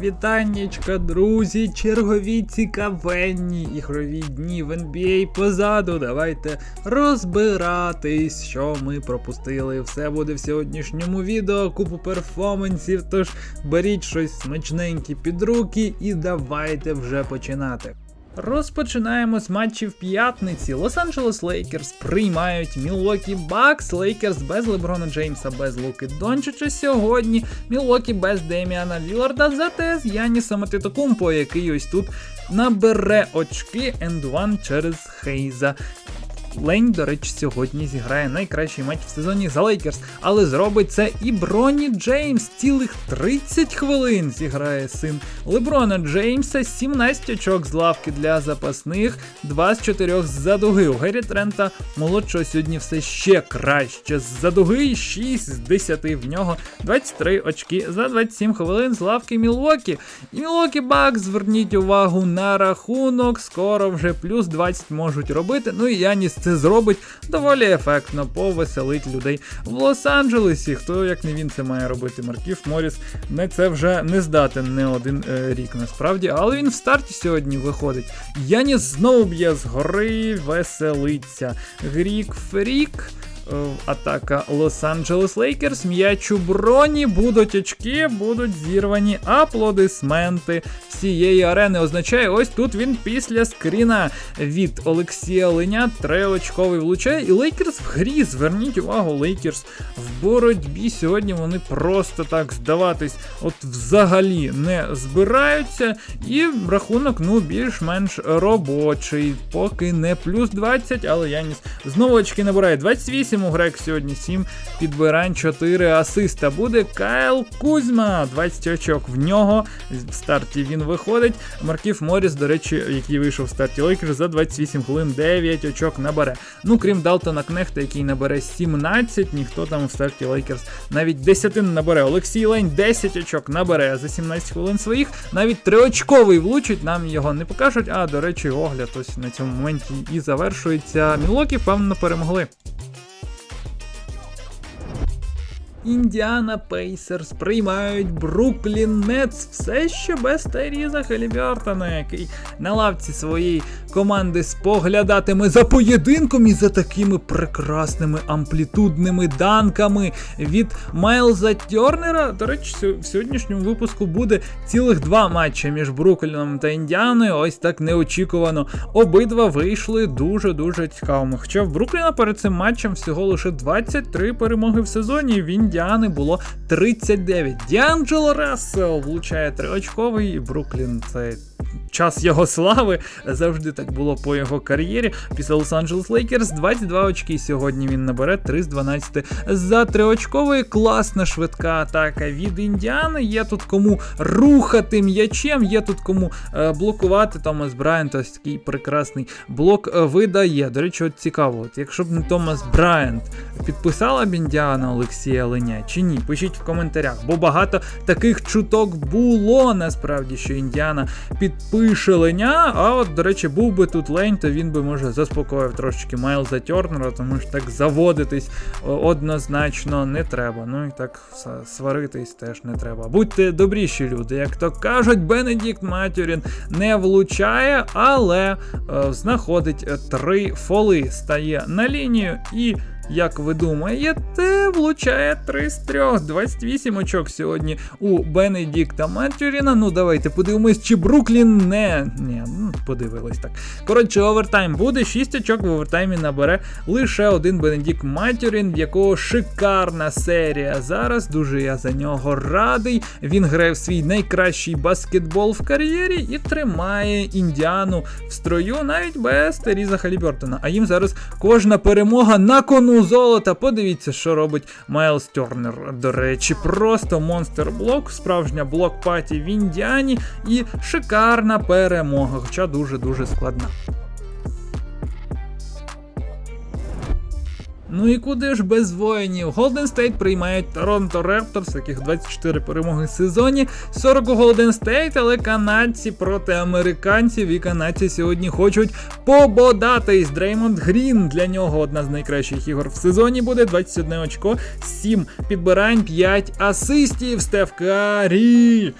Вітаннячка, друзі, чергові цікавенні ігрові дні в NBA позаду. Давайте розбиратись, що ми пропустили. Все буде в сьогоднішньому відео, купу перформансів. Тож беріть щось смачненьке під руки і давайте вже починати. Розпочинаємо з матчів п'ятниці. Лос-Анджелес Лейкерс приймають Мілокі Бакс. Лейкерс без Леброна Джеймса, без Луки Дончича сьогодні. Мілокі без Деміана Ліларда, зате з Янісом Атитокумпо, який ось тут набере очки енд-1 через Хейза. Лень, до речі, сьогодні зіграє найкращий матч в сезоні за Лейкерс, але зробить це і Броні Джеймс. Цілих 30 хвилин зіграє син Леброна Джеймса, 17 очок з лавки для запасних, 2 з 4 з-за дуги. У Гері Трента молодшого сьогодні все ще краще. З-за дуги 6 з 10 в нього 23 очки за 27 хвилин з лавки Мілвокі. І Мілвокі Бак, зверніть увагу на рахунок. Скоро вже плюс 20 можуть робити. Ну і Яніс це зробить доволі ефектно, повеселить людей в Лос-Анджелесі. Хто як не він це має робити? Марків Моріс не це вже не здатен не один е, рік насправді, але він в старті сьогодні виходить. Яніс знову б'є згори, веселиться. Грік Фрік. Е, Атака Лос-Анджелес Лейкерс. М'яч у броні, будуть очки, будуть зірвані аплодисменти всієї арени. Означає, ось тут він після скріна від Олексія Леня триочковий влучає. І Лейкерс в грі. Зверніть увагу, Лейкерс в боротьбі. Сьогодні вони просто так здаватись, от взагалі не збираються. І рахунок, ну, більш-менш робочий. Поки не плюс 20, але Яніс знову очки набирає. 28 у Грек сьогодні 7 підбирань, 4 асиста. Буде Кайл Кузьма. 20 очок в нього. В старті він виходить. Марків Моріс, до речі, який вийшов в старті Лейкерс, за 28 хвилин 9 очок набере. Ну, крім Далтона Кнехта, який набере 17, ніхто там в старті Лейкерс навіть 10 не набере. Олексій Лень 10 очок набере за 17 хвилин своїх. Навіть триочковий влучить, нам його не покажуть. А, до речі, огляд ось на цьому моменті і завершується. Мілокі, впевнено, перемогли. Індіана Пейсерс приймають Бруклін Нетс все ще без Теріза Хелібертона, який на лавці своєї команди споглядатиме за поєдинком і за такими прекрасними амплітудними данками від Майлза Тернера. До речі, в сьогоднішньому випуску буде цілих два матчі між Брукліном та Індіаною. Ось так неочікувано. Обидва вийшли дуже-дуже цікавими. Хоча в Брукліна перед цим матчем всього лише 23 перемоги в сезоні. В Індіани було 39. Діанджело Рассел влучає триочковий. і Бруклін це час його слави. Завжди так було по його кар'єрі. Після Лос-Анджелес Лейкерс 22 очки. Сьогодні він набере 3 з 12 за триочкової. Класна швидка атака від Індіани. Є тут кому рухати м'ячем, є тут кому е, блокувати. Томас Брайант ось такий прекрасний блок е, видає. До речі, от цікаво, от якщо б не Томас Брайант підписала б Індіана Олексія Леня чи ні? Пишіть в коментарях, бо багато таких чуток було насправді, що Індіана підпише Леня. А от, до речі, був би тут Лень, то він би може заспокоїв трошечки Майлза Тернера, тому що так заводитись однозначно не треба. Ну і так сваритись теж не треба. Будьте добріші люди, як то кажуть, Бенедікт Матюрін не влучає, але е, знаходить е, три фоли, стає на лінію і. Як ви думаєте, влучає 3 з 3. 28 очок сьогодні у Бенедікта Матюріна. Ну, давайте подивимось, чи Бруклін не. Ні, ну, подивились так. Коротше, овертайм буде. 6 очок в овертаймі набере лише один Бенедікт Матюрін, в якого шикарна серія. Зараз дуже я за нього радий. Він грає в свій найкращий баскетбол в кар'єрі і тримає індіану в строю навіть без Теріза Халібертона. А їм зараз кожна перемога на кону золота. Подивіться, що робить Майлз Тернер. До речі, просто монстр блок, справжня блок паті в Індіані і шикарна перемога, хоча дуже-дуже складна. Ну і куди ж без воїнів? Голден Стейт приймають Торонто Репторс, яких 24 перемоги в сезоні. 40 у Голден Стейт, але канадці проти американців. І канадці сьогодні хочуть пободатись. Дреймонд Грін для нього одна з найкращих ігор в сезоні буде. 21 очко, 7 підбирань, 5 асистів. Стеф Карі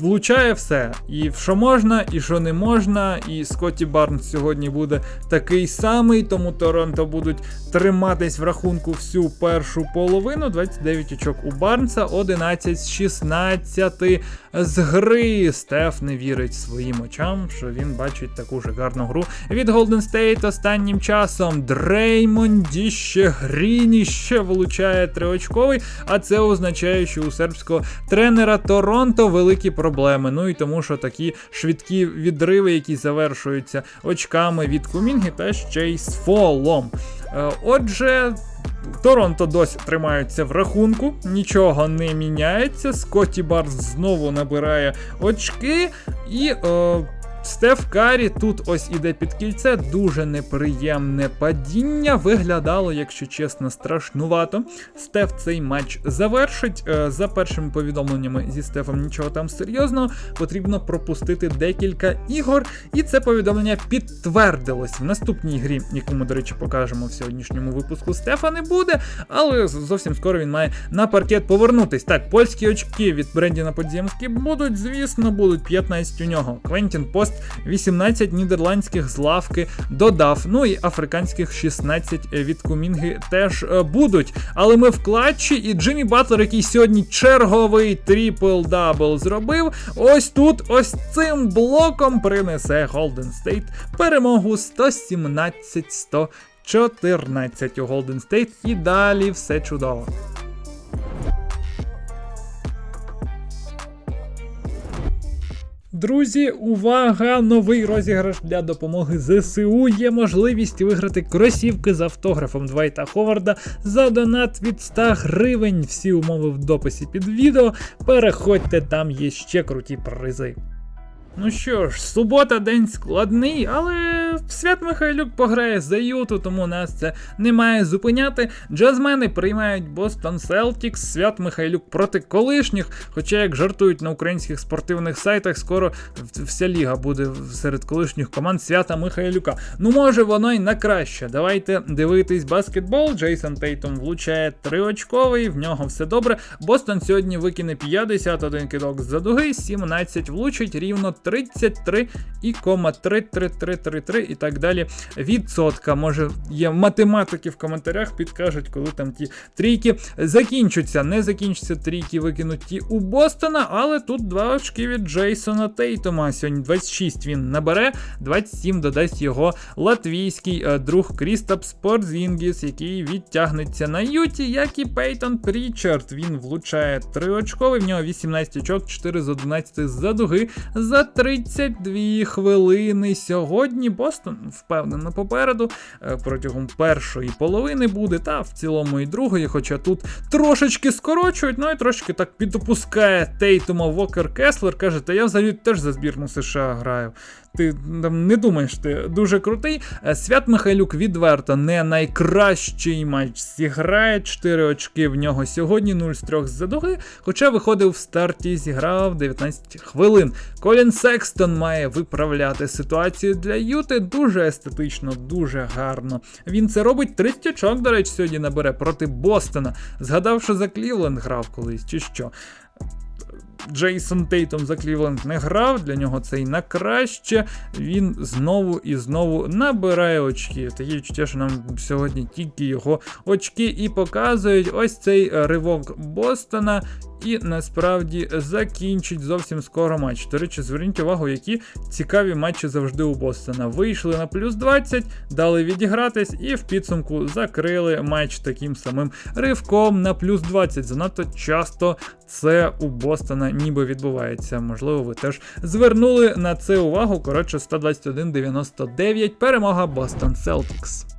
влучає все. І що можна, і що не можна. І Скотті Барнс сьогодні буде такий самий, тому Торонто будуть триматись в рахунку всю першу половину. 29 очок у Барнса, 11 з 16 з гри. Стеф не вірить своїм очам, що він бачить таку ж гарну гру від Golden State останнім часом. Дреймонді ще Гріні ще влучає триочковий, а це означає, що у сербського тренера Торонто великі проблеми. Ну і тому, що такі швидкі відриви, які завершуються очками від Кумінги та ще й з фолом. Е, Отже. Торонто досі тримаються в рахунку, нічого не міняється. Скотті Барс знову набирає очки. І е, Стеф Карі тут ось іде під кільце. Дуже неприємне падіння. Виглядало, якщо чесно, страшнувато. Стеф цей матч завершить. Е, за першими повідомленнями зі Стефом нічого там серйозного. Потрібно пропустити декілька ігор. І це повідомлення підтвердилось в наступній грі, яку ми, до речі, покажемо в сьогоднішньому випуску. Стефа не буде, але зовсім скоро він має на паркет повернутись. Так, польські очки від Брендіна Подзємські будуть, звісно, будуть 15 у нього. Квентін Пост 18 нідерландських з лавки додав. Ну і африканських 16 від Кумінги теж е, будуть. Але ми в клатчі, і Джиммі Батлер, який сьогодні черговий трипл-дабл зробив, ось тут, ось цим блоком принесе Golden State перемогу 117-114 у Golden State. І далі все чудово. Друзі, увага! Новий розіграш для допомоги ЗСУ. Є можливість виграти кросівки з автографом Двайта Ховарда за донат від 100 гривень. Всі умови в дописі під відео. Переходьте, там є ще круті призи. Ну що ж, субота день складний, але Свят Михайлюк пограє за Юту, тому нас це не має зупиняти. Джазмени приймають Бостон Селтікс, Свят Михайлюк проти колишніх. Хоча, як жартують на українських спортивних сайтах, скоро вся ліга буде серед колишніх команд Свята Михайлюка. Ну, може, воно й на краще. Давайте дивитись баскетбол. Джейсон Тейтом влучає триочковий, в нього все добре. Бостон сьогодні викине 51 кидок з-за дуги, 17 влучить, рівно 33 і кома 33333 і так далі. Відсотка. Може, є математики в коментарях, підкажуть, коли там ті трійки закінчаться. Не закінчаться трійки викинуті у Бостона, але тут два очки від Джейсона Тейтома. Сьогодні 26 він набере, 27 додасть його латвійський е, друг Крістапс Порзінгіс, який відтягнеться на юті, як і Пейтон Прічард. Він влучає триочковий, в нього 18 очок, 4 з 11 з-за дуги за 32 хвилини. Сьогодні Бостон впевнено попереду. е, Протягом першої половини буде, та в цілому і другої, хоча тут трошечки скорочують, ну і трошки так підопускає Тейтума Вокер Кеслер. Каже, та я взагалі теж за збірну США граю. Ти там не думаєш, ти дуже крутий. Е, Свят Михайлюк відверто не найкращий матч зіграє. 4 очки в нього сьогодні, 0 з 3 з дуги. Хоча виходив в старті, зіграв 19 хвилин. Колін Секстон має виправляти ситуацію для Юти дуже естетично, дуже гарно. Він це робить 30 очок, до речі, сьогодні набере проти Бостона. Згадав, що за Клівленд грав колись, чи що. Джейсон Тейтом за Клівленд не грав, для нього це й на краще. Він знову і знову набирає очки. Такі відчуття, що нам сьогодні тільки його очки і показують ось цей ривок Бостона. І насправді закінчить зовсім скоро матч. До речі, зверніть увагу, які цікаві матчі завжди у Бостона. Вийшли на плюс 20, дали відігратись, і в підсумку закрили матч таким самим ривком на плюс 20. Занадто часто це у Бостона ніби відбувається. Можливо, ви теж звернули на це увагу. Коротше, 121-99. Перемога Бостон Селтікс.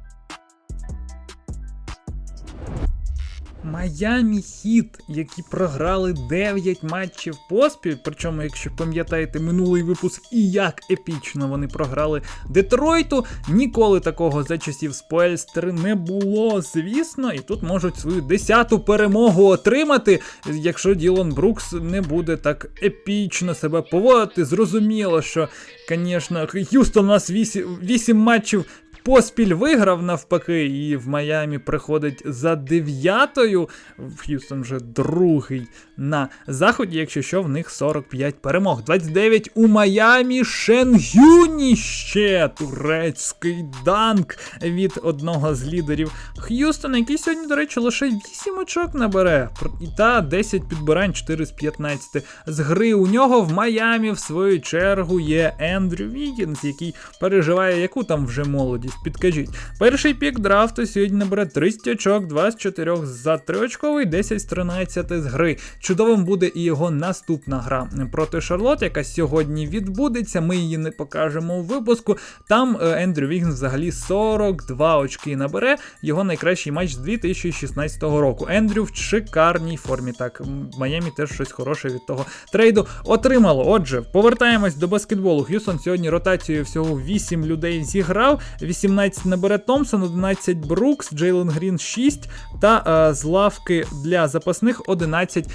Майамі Хіт, які програли 9 матчів поспіль. Причому, якщо пам'ятаєте минулий випуск і як епічно вони програли Детройту, ніколи такого за часів Споельстери не було, звісно, і тут можуть свою десяту перемогу отримати, якщо Ділон Брукс не буде так епічно себе поводити. Зрозуміло, що, звісно, Х'юстон у нас 8, 8 матчів поспіль виграв навпаки, і в Майамі приходить за дев'ятою. Х'юстон вже другий на заході, якщо що, в них 45 перемог. 29 у Майамі. Шенгюні ще турецький данк від одного з лідерів Х'юстона, який сьогодні, до речі, лише 8 очок набере. І та 10 підбирань, 4 з 15 з гри. У нього в Майамі, в свою чергу, є Ендрю Вігінс, який переживає, яку там вже молодість. Підкажіть. Перший пік драфту сьогодні набере 30 очок, 2 з 4 за 3 очковий, 10 з 13 з гри. Чудовим буде і його наступна гра проти Шарлот, яка сьогодні відбудеться. Ми її не покажемо у випуску. Там е, Ендрю Вігінс взагалі 42 очки набере. Його найкращий матч з 2016 року. Ендрю в шикарній формі. Так, Майамі теж щось хороше від того трейду отримало. Отже, повертаємось до баскетболу. Х'юстон сьогодні ротацією всього 8 людей зіграв. 18 набере Томпсон, 11 Брукс, Джейлен Грін 6 та е, з лавки для запасних 11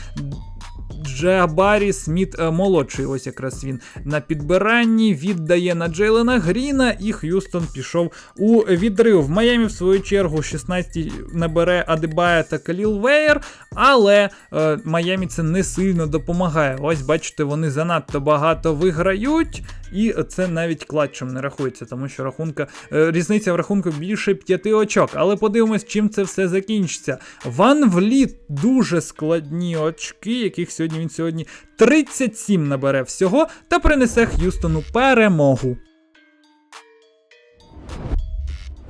Джабарі Сміт е, молодший, ось якраз він на підбиранні віддає на Джейлена Гріна, і Х'юстон пішов у відрив. В Майамі, в свою чергу, 16 набере Адебая та Каліл Вейер, але е, Майамі це не сильно допомагає. Ось бачите, вони занадто багато виграють, і це навіть клатчем не рахується, тому що рахунка, е, різниця в рахунку більше 5 очок. Але подивимось, чим це все закінчиться. Ван Вліт дуже складні очки, яких сьогодні він сьогодні 37 набере всього та принесе Х'юстону перемогу.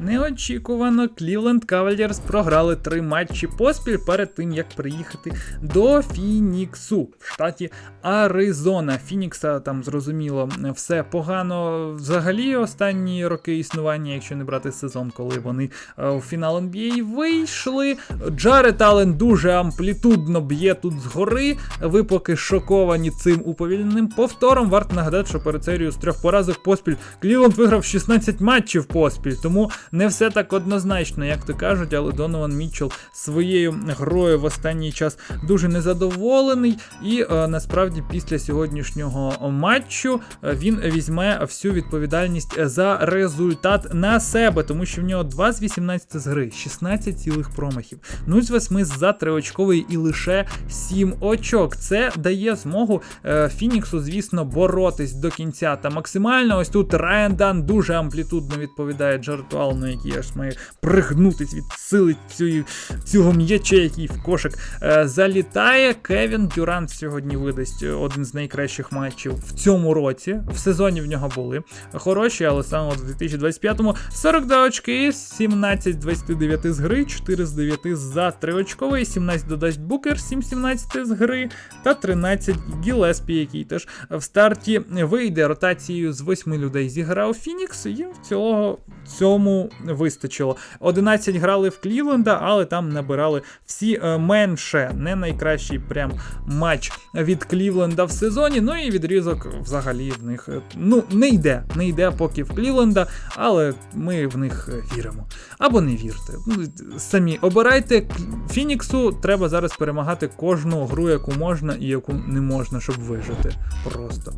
Неочікувано Клівленд Кавальєрс програли три матчі поспіль перед тим, як приїхати до Фініксу в штаті Аризона. Фінікса там зрозуміло все погано. Взагалі останні роки існування, якщо не брати сезон, коли вони е, в фінал NBA вийшли. Джаред Аллен дуже амплітудно б'є тут згори. Ви поки шоковані цим уповільненим повтором. Варто нагадати, що перед серією з трьох поразок поспіль Клівленд виграв 16 матчів поспіль, тому не все так однозначно, як то кажуть, але Донован Мітчелл своєю грою в останній час дуже незадоволений. І е, насправді після сьогоднішнього матчу е, він візьме всю відповідальність за результат на себе, тому що в нього 2 з 18 з гри, 16 цілих промахів, 0 з 8 за триочковий і лише 7 очок. Це дає змогу е, Фініксу, звісно, боротись до кінця та максимально. Ось тут Райан Дан дуже амплітудно відповідає Джарету Аллену, який аж має пригнутись від сили цієї, цього м'яча, який в кошик е, залітає. Кевін Дюрант сьогодні видасть один з найкращих матчів в цьому році. В сезоні в нього були хороші, але саме в 2025-му 42 очки, 17 з 29 з гри, 4 з 9 за 3 очковий, 17 додасть Букер, 7 з 17 з гри та 13 Гілеспі, який теж в старті вийде ротацією з 8 людей зіграв Фінікс, і в цілого цьому вистачило. 11 грали в Клівленда, але там набирали всі е, менше. Не найкращий прям матч від Клівленда в сезоні. Ну і відрізок взагалі в них е, ну не йде, не йде поки в Клівленда, але ми в них е, віримо. Або не вірте. Ну, Самі обирайте Фініксу. Треба зараз перемагати кожну гру, яку можна і яку не можна, щоб вижити. Просто.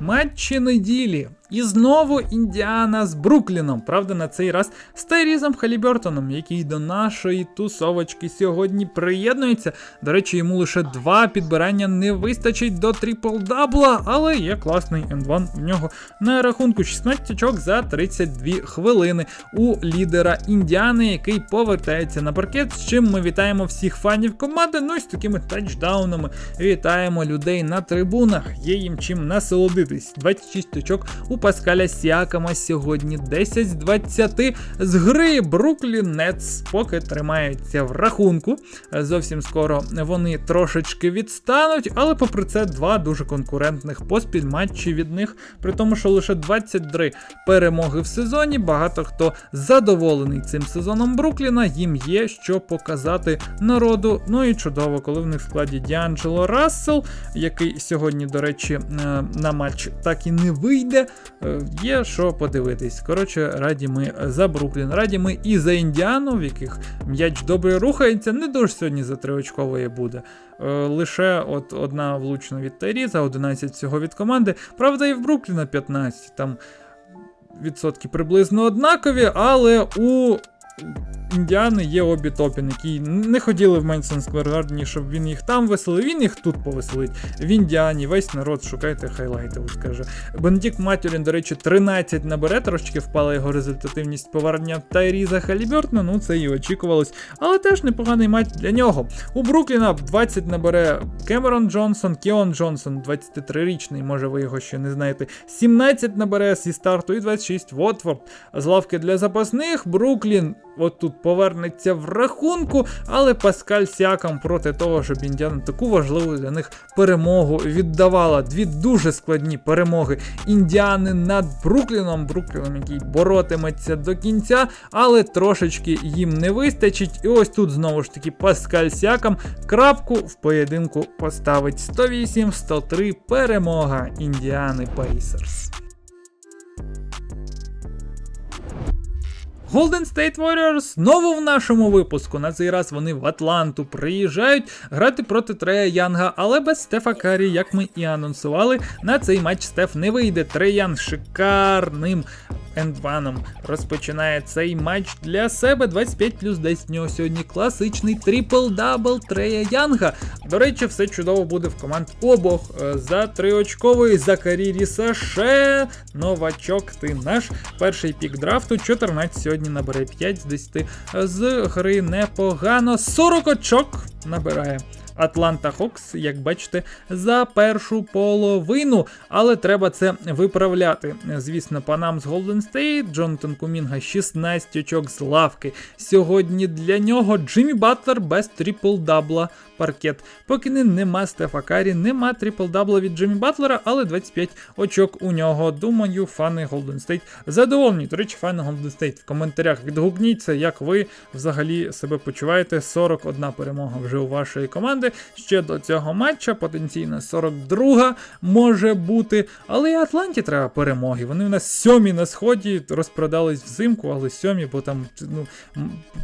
Матчі неділі. І знову Індіана з Брукліном. Правда, на цей раз з Тайрізом Халібертоном, який до нашої тусовочки сьогодні приєднується. До речі, йому лише два підбирання не вистачить до трипл-дабла, але є класний М1 в нього на рахунку 16 очок за 32 хвилини у лідера Індіани, який повертається на паркет. З чим ми вітаємо всіх фанів команди. Ну і з такими тачдаунами вітаємо людей на трибунах. Є їм чим насолодитись. 26 очок у Паскаля Сіакама сьогодні 10 з 20 з гри. Бруклін Нетс поки тримається в рахунку. Зовсім скоро вони трошечки відстануть, але попри це два дуже конкурентних поспіль матчі від них, при тому, що лише 23 перемоги в сезоні. Багато хто задоволений цим сезоном Брукліна. Їм є що показати народу. Ну і чудово, коли в них в складі Діанджело Рассел, який сьогодні, до речі, е, на матч так і не вийде. Е, є що подивитись. Коротше, раді ми за Бруклін, раді ми і за Індіану, в яких м'яч добре рухається. Не дуже сьогодні за триочкової буде. Е, Лише от одна влучна від Тайріза, 11 всього від команди. Правда, і в Брукліна 15. Там відсотки приблизно однакові, але у Індіани є обі топін, які не хотіли в Менсон Сквер Гардені, щоб він їх там веселив, він їх тут повеселить. В Індіані весь народ шукайте хайлайти, от скаже. Бендік Матюрін, до речі, 13 набере, трошки впала його результативність повернення Тайріза Халібертона, ну це і очікувалось, але теж непоганий матч для нього. У Брукліна 20 набере Кемерон Джонсон, Кіон Джонсон, 23-річний, може ви його ще не знаєте. 17 набере зі старту і 26 Вотфорд. З лавки для запасних Бруклін от тут повернеться в рахунку, але Паскаль Сякам проти того, щоб Індіана таку важливу для них перемогу віддавала. Дві дуже складні перемоги Індіани над Брукліном. Брукліном, який боротиметься до кінця, але трошечки їм не вистачить. І ось тут знову ж таки Паскаль Сякам крапку в поєдинку поставить 108-103 перемога Індіани Пейсерс. Golden State Warriors знову в нашому випуску. На цей раз вони в Атланту приїжджають грати проти Трея Янга, але без Стефа Карі, як ми і анонсували, на цей матч Стеф не вийде. Трей Янг шикарним ендваном розпочинає цей матч для себе. 25 плюс 10 в нього сьогодні класичний трипл-дабл Трея Янга. До речі, все чудово буде в команд обох. Е, За триочковий Закарі Рісаше. Новачок, ти наш перший пік драфту. 14 сьогодні набере 5 з 10 з гри непогано. 40 очок набирає. Атланта Хокс, як бачите, за першу половину. Але треба це виправляти. Звісно, панам з Голден Стейт, Джонатан Кумінга 16 очок з лавки. Сьогодні для нього Джиммі Батлер без трипл-дабла паркет. Поки не нема Стефа Карі, нема трипл-дабла від Джиммі Батлера, але 25 очок у нього. Думаю, фани Голден Стейт задоволені. До речі, фани Голден Стейт в коментарях відгукніться, як ви взагалі себе почуваєте. 41 перемога вже у вашої команди. Ще до цього матча потенційно 42 може бути. Але і Атланті треба перемоги. Вони у нас сьомі на сході розпродались взимку, але сьомі, бо там ну,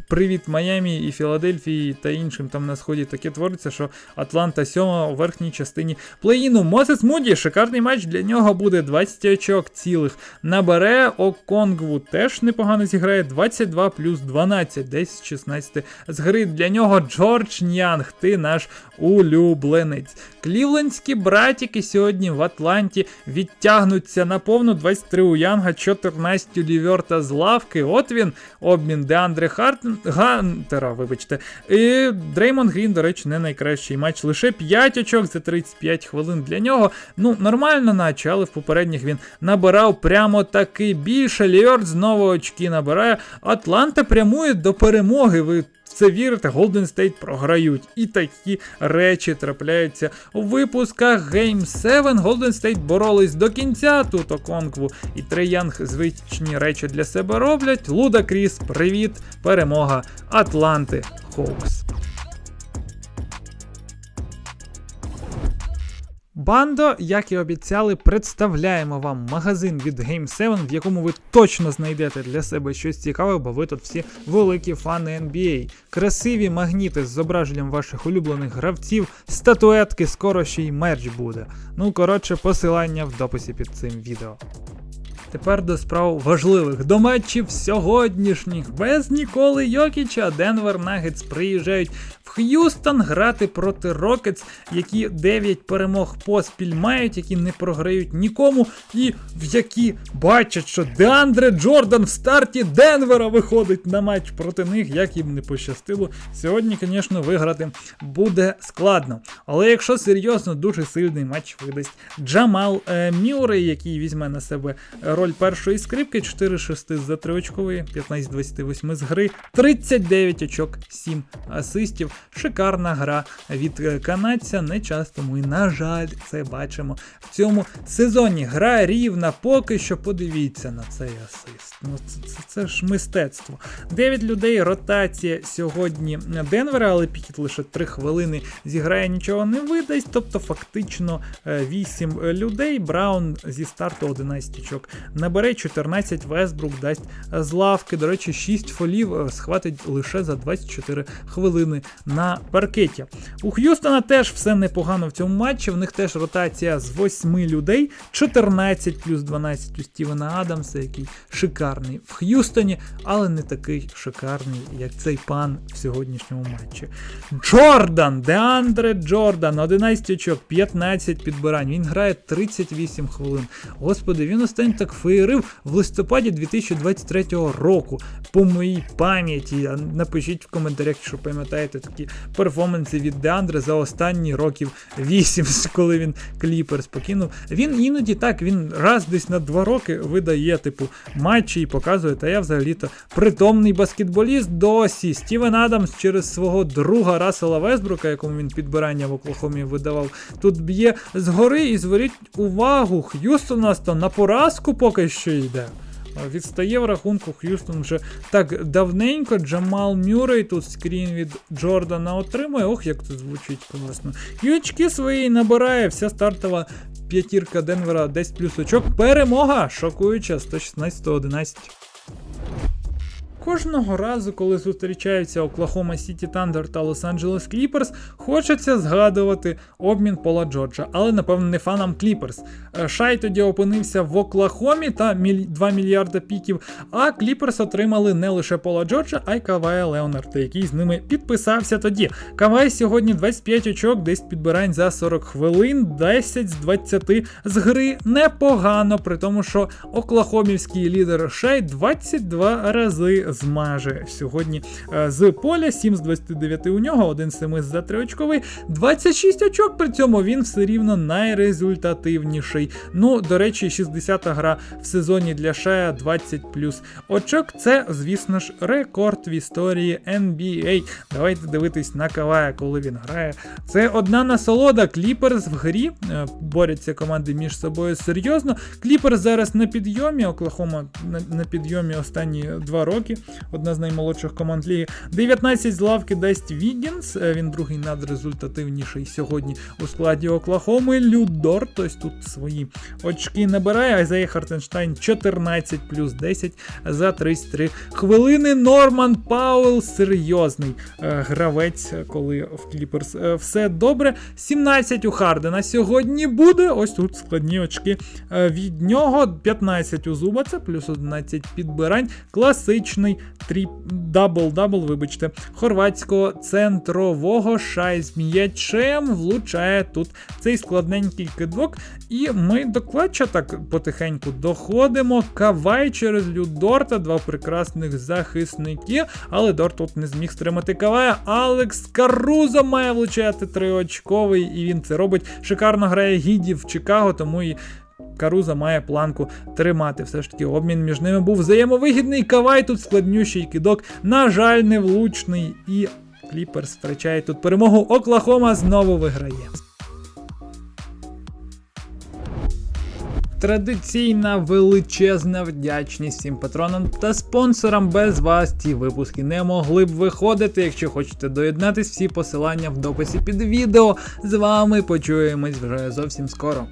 привіт Майамі і Філадельфії та іншим там на сході таке твориться, що Атланта сьома у верхній частині плей-іну. Мосес Муді, шикарний матч для нього буде 20 очок цілих. Набере Оконгву теж непогано зіграє 22 плюс 12, десь з 16 з гри. Для нього Джордж Нянг, ти наш улюбленець. Клівлендські братіки сьогодні в Атланті відтягнуться на повну 23 у Янга, 14 у Ліверта з лавки. От він, обмін Деандре Хартен... Гантера, вибачте. І Дреймон Грін, до речі, не найкращий матч. Лише 5 очок за 35 хвилин для нього. Ну, нормально, наче, але в попередніх він набирав прямо таки більше. Ліверт знову очки набирає. Атланта прямує до перемоги. Ви це вірите, Golden State програють. І такі речі трапляються у випусках Game 7. Golden State боролись до кінця. Тут Оконкву і Трейянг звичні речі для себе роблять. Луда Кріс, привіт, перемога Атланти Хоукс. Бандо, як і обіцяли, представляємо вам магазин від Game 7, в якому ви точно знайдете для себе щось цікаве, бо ви тут всі великі фани NBA. Красиві магніти з зображенням ваших улюблених гравців, статуетки, скоро ще й мерч буде. Ну, коротше, посилання в дописі під цим відео. Тепер до справ важливих до матчів сьогоднішніх. Без Ніколи Йокіча Денвер Нагетс приїжджають в Х'юстон грати проти Рокетс, які 9 перемог поспіль мають, які не програють нікому, і в які бачать, що Деандре Джордан в старті Денвера виходить на матч проти них, як їм не пощастило. Сьогодні, звісно, виграти буде складно. Але якщо серйозно, дуже сильний матч видасть Джамал е, Мюррей, який візьме на себе роль першої скрипки, 4-6 з 3 очкової, 15-28 з гри, 39 очок, 7 асистів. Шикарна гра від е, канадця. Не часто ми, на жаль, це бачимо в цьому сезоні. Гра рівна, поки що подивіться на цей асист. Ну, це, це, це ж мистецтво. 9 людей, ротація сьогодні Денвера, але Пікіт лише 3 хвилини зіграє, нічого не видасть. Тобто, фактично 8 людей. Браун зі старту 11 очок набере 14 Вестбрук дасть з лавки. До речі, 6 фолів е, схватить лише за 24 хвилини на паркеті. У Х'юстона теж все непогано в цьому матчі. В них теж ротація з 8 людей, 14 плюс 12 у Стівена Адамса, який шикарний в Х'юстоні, але не такий шикарний, як цей пан в сьогоднішньому матчі. Джордан, Деандре Джордан, 11 очок, 15 підбирань. Він грає 38 хвилин. Господи, він останній так феєрив в листопаді 2023 року. По моїй пам'яті. Напишіть в коментарях, якщо пам'ятаєте такі перформанси від Деандре за останні років 8, коли він кліперс покинув. Він іноді так, він раз десь на 2 роки видає, типу, матчі і показує. Та я взагалі-то притомний баскетболіст досі. Стівен Адамс через свого друга Рассела Весбрука, якому він підбирання в Оклахомі видавав, тут б'є згори і зверніть увагу, Х'юстон нас там на поразку поки що йде. Відстає в рахунку Х'юстон вже так давненько. Джамал Мюррей тут скрін від Джордана отримує. Ох, як це звучить класно. І очки свої набирає. Вся стартова п'ятірка Денвера 10 плюс очок. Перемога! Шокуюча 116-11. Кожного разу, коли зустрічаються Оклахома Сіті Тандер та Лос-Анджелес Кліперс, хочеться згадувати обмін Пола Джорджа, але напевно не фанам Кліперс. Шай тоді опинився в Оклахомі та 2 мільярда піків. А Кліперс отримали не лише Пола Джорджа, а й Кавая Леонарда, який з ними підписався тоді. Кавай сьогодні 25 очок, десь підбирань за 40 хвилин, 10 з 20 з гри непогано, при тому, що Оклахомівський лідер Шай 22 рази змаже сьогодні е, з поля, 7 з 29 у нього, 1 з 7 за 3 очковий, 26 очок, при цьому він все рівно найрезультативніший. Ну, до речі, 60-та гра в сезоні для Шая 20 плюс очок. Це, звісно ж, рекорд в історії NBA. Давайте дивитись на Кавая, коли він грає. Це одна насолода. Кліперс в грі е, борються команди між собою серйозно. Кліперс зараз на підйомі, Оклахома на підйомі останні два роки. Одна з наймолодших команд ліги. 19 з лавки дасть Вігінс. е, Він другий надрезультативніший сьогодні у складі Оклахоми. Людор, ось тут свої очки набирає. Айзея Хартенштайн 14 плюс 10 за 33 хвилини. Норман Пауел серйозний е, гравець, коли в Кліперс е, все добре. 17 у Хардена сьогодні буде. Ось тут складні очки від нього. 15 у Зуба, це плюс 11 підбирань. Класичний тріп дабл-дабл, вибачте, хорватського центрового шай м'ячем влучає тут цей складненький кидок. І ми до клатча так потихеньку доходимо. Кавай через Людорта, два прекрасних захисники. Але Дорт тут не зміг стримати Кавая. Алекс Карузо має влучати триочковий, і він це робить. Шикарно грає гідів в Чикаго, тому і. Каруза має планку тримати. Все ж таки, обмін між ними був взаємовигідний. Кавай тут складнющий кидок. На жаль, невлучний. І Кліперс втрачає тут перемогу. Оклахома знову виграє. Традиційна величезна вдячність всім патронам та спонсорам. Без вас ці випуски не могли б виходити. Якщо хочете доєднатись, всі посилання в дописі під відео. З вами почуємось вже зовсім скоро.